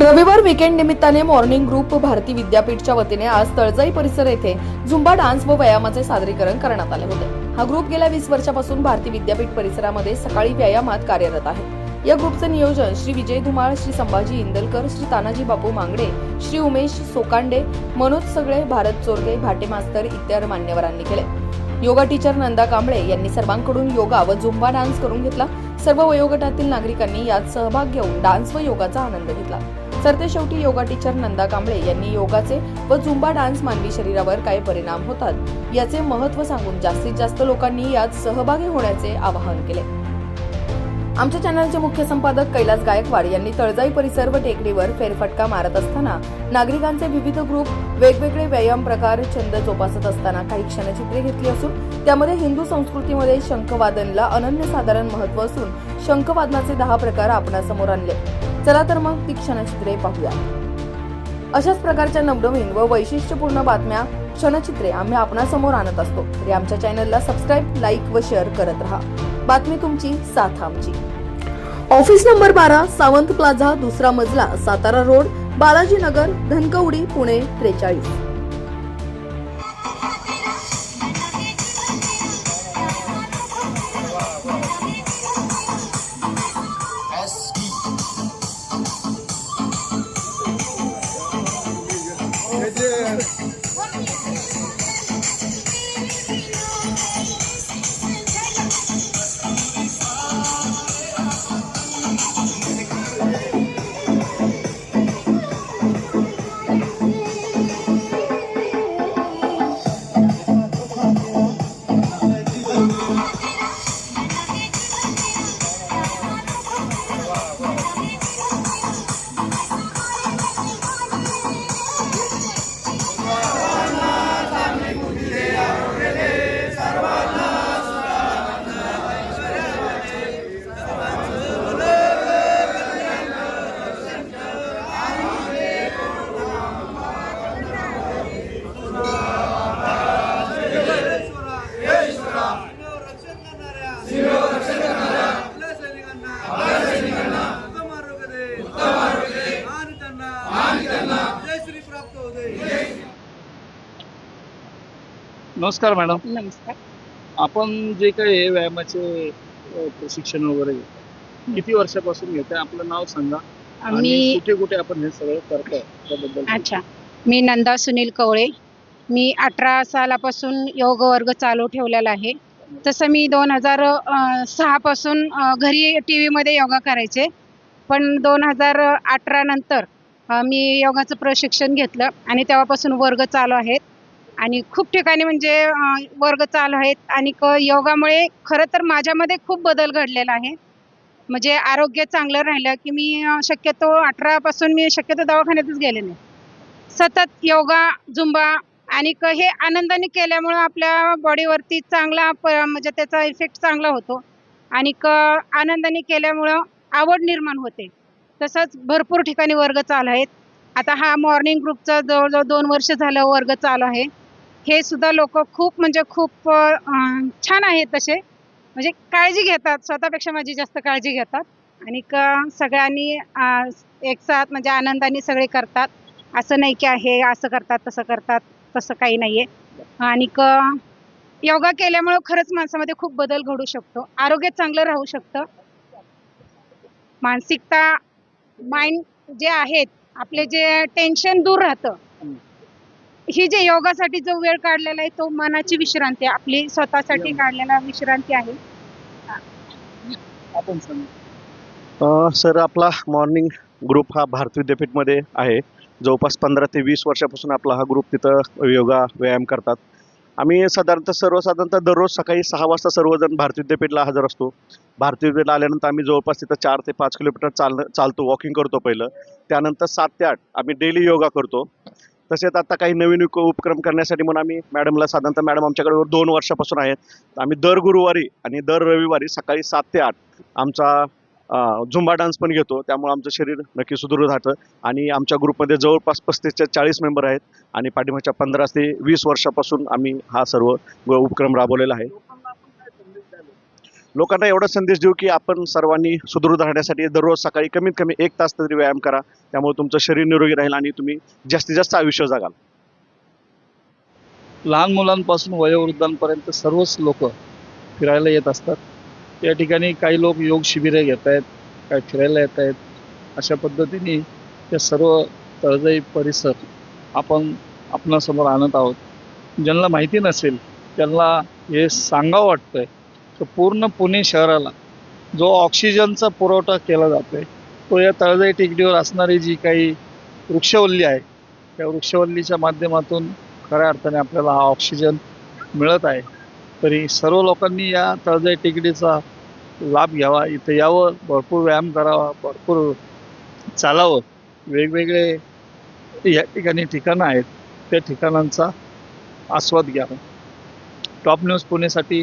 रविवार विकेंड निमित्ताने morning group Bharti विद्यापीठच्या वतीने आज तळजाई परिसर येथे झुंबा डान्स व व्यायामाचे सादरीकरण करण्यात आले होते. हा ग्रुप गेल्या वीस वर्षापासून भारती विद्यापीठ परिसरामध्ये सकाळी व्यायामात कार्यरत आहे. या ग्रुपचे नियोजन श्री विजय धुमाळ श्री संभाजी इंदलकर श्री तानाजी बापू मांगडे श्री उमेश सोकांडे मनोज सगळे भारत चोरगे भाटे मास्तर इत्यादी मान्यवरांनी केले. योगा टीचर नंदा कांबळे यांनी सर्वांकडून योगा व झुंबा डान्स करून घेतला. सर्व वयोगटातील नागरिकांनी यात सहभाग घेऊन डान्स व योगाचा आनंद घेतला. सरते शेवटी योगा टीचर नंदा कांबळे यांनी योगाचे व झुंबा डान्स मानवी शरीरावर काय परिणाम होतात याचे महत्त्व सांगून जास्तीत जास्त लोकांनी यात सहभागी होण्याचे आवाहन केले. आमच्या चॅनलचे मुख्य संपादक कैलास गायकवाड यांनी तळजाई परिसर व टेकडीवर फेरफटका मारत असताना नागरिकांचे विविध ग्रुप वेगवेगळे व्यायाम प्रकार छंद जोपासत असताना काही क्षणचित्रे घेतली असून त्यामध्ये हिंदू संस्कृतीमध्ये शंखवादनला अनन्यसाधारण महत्त्व असून शंखवादनाचे दहा प्रकार आपणासमोर आणले. चला तर मग ती क्षणचित्रे पाहूया. अशाच प्रकारच्या नवनवीन व वैशिष्ट्यपूर्ण बातम्या क्षणचित्रे आम्ही आपणासमोर आणत असतो. तरी आमच्या चॅनलला सबस्क्राईब लाईक व शेअर करत राहा. बातमी तुमची साथ आमची. ऑफिस नंबर बारा सावंत प्लाझा दुसरा मजला सातारा रोड बालाजी नगर धनकवडी पुणे त्रेचाळीस. नमस्कार मॅडम. नमस्कार. आपण जे काही व्यायामाचे प्रशिक्षण वगैरे घेतो, किती वर्षापासून घेते आपलं नाव सांगा. मी कुठे कुठे आपण हे सगळं करतोय त्याबद्दल. अच्छा. मी नंदा सुनील कवळे. मी अठरा सालापासून योग वर्ग चालू ठेवलेला आहे. तसं मी दोन हजार सहापासून घरी टी व्हीमध्ये योगा करायचे. पण दोन हजार अठरा नंतर मी योगाचं प्रशिक्षण घेतलं आणि तेव्हापासून वर्ग चालू आहेत. आणि खूप ठिकाणी म्हणजे वर्ग चालू आहेत आणि क योगामुळे खरं तर माझ्यामध्ये खूप बदल घडलेला आहे. म्हणजे आरोग्य चांगलं राहिलं की मी शक्यतो अठरापासून मी शक्यतो दवाखान्यातच गेले नाही. सतत योगा झुंबा आणि क हे आनंदाने केल्यामुळं आपल्या बॉडीवरती चांगला प म्हणजे त्याचा इफेक्ट चांगला होतो. आणि क आनंदाने केल्यामुळं आवड निर्माण होते. तसंच भरपूर ठिकाणी वर्ग चालू आहेत. आता हा मॉर्निंग ग्रुपचा जवळजवळ दोन वर्ष झालं वर्ग चालू आहे. हे सुद्धा लोक खूप म्हणजे खूप छान आहेत तसे. म्हणजे काळजी घेतात स्वतःपेक्षा माझी जास्त काळजी घेतात. आणि सगळ्यांनी एक साथ म्हणजे आनंदाने सगळे करतात. असं नाही की आहे असं करतात तसं करतात तसं काही नाहीये. आणि योगा केल्यामुळं खरंच माणसामध्ये खूप बदल घडू शकतो. आरोग्य चांगलं राहू शकतं. मानसिकता माइंड जे आहेत आपले जे टेन्शन दूर राहतं ही जे योगासाठी जो वेळ काढलेला आहे तो मनाची विश्रांती आहे. आपली स्वतःसाठी काढलेला विश्रांती आहे. आपण सांगा. अ, सर आपला मॉर्निंग ग्रुप हा भारत विद्यापीठमध्ये आहे. जवळपास पंधरा ते वीस वर्षापासून आपला हा ग्रुप तिथं योगा व्यायाम करतात. आम्ही साधारणतः सर्वसाधारणतः दररोज सकाळी सहा वाजता सर्वजण भारत विद्यापीठला हजर असतो. भारत विद्यापीठला आल्यानंतर आम्ही जवळपास तिथं चार ते पाच किलोमीटर चालणं चालतो वॉकिंग करतो पहिलं. त्यानंतर सात ते आठ आम्ही डेली योगा करतो. तसेच आता काही नवीन उपक्रम करण्यासाठी म्हणून आम्ही मॅडमला साधारणतः मॅडम आमच्याकडे दोन वर्षापासून आहेत. आम्ही दर गुरुवारी आणि दर रविवारी सकाळी सात ते आठ आमचा झुंबा डान्स पण घेतो. त्यामुळे आमचं शरीर नक्की सुदृढ राहतं. आणि आमच्या ग्रुपमध्ये जवळपास पस्तीस ते चाळीस मेंबर आहेत. आणि पाठीमागच्या पंधरा ते वीस वर्षापासून आम्ही हा सर्व उपक्रम राबवलेला आहे. लोकांना एवढा संदेश देऊ की आपण सर्वांनी सुदृढ राहण्यासाठी दररोज सकाळी कमीत कमी एक तास तरी व्यायाम करा. त्यामुळे तुमचं शरीर निरोगी राहील आणि तुम्ही जास्तीत जास्त आयुष्य जगाल. लहान मुलांपासून वयोवृद्धांपर्यंत सर्वच लोक फिरायला येत असतात. या ठिकाणी काही लोक योग शिबिरे घेत आहेत काही फिरायला येत आहेत. अशा पद्धतीने या सर्व तळजाई परिसर आपण आपणासमोर आणत आहोत. ज्यांना माहिती नसेल त्यांना हे सांगावं वाटतंय तर पूर्ण पुणे शहराला जो ऑक्सिजनचा पुरवठा केला जातो आहे तो या तळजाई टेकडीवर असणारी जी काही वृक्षवल्ली आहे त्या वृक्षवल्लीच्या माध्यमातून खऱ्या अर्थाने आपल्याला हा ऑक्सिजन मिळत आहे. तरी सर्व लोकांनी या तळजाई टेकडीचा लाभ घ्यावा. इथं यावं भरपूर व्यायाम करावा भरपूर चालावं. वेगवेगळे या ठिकाणी ठिकाणं आहेत त्या ठिकाणांचा आस्वाद घ्यावा. Top news पुणेसाठी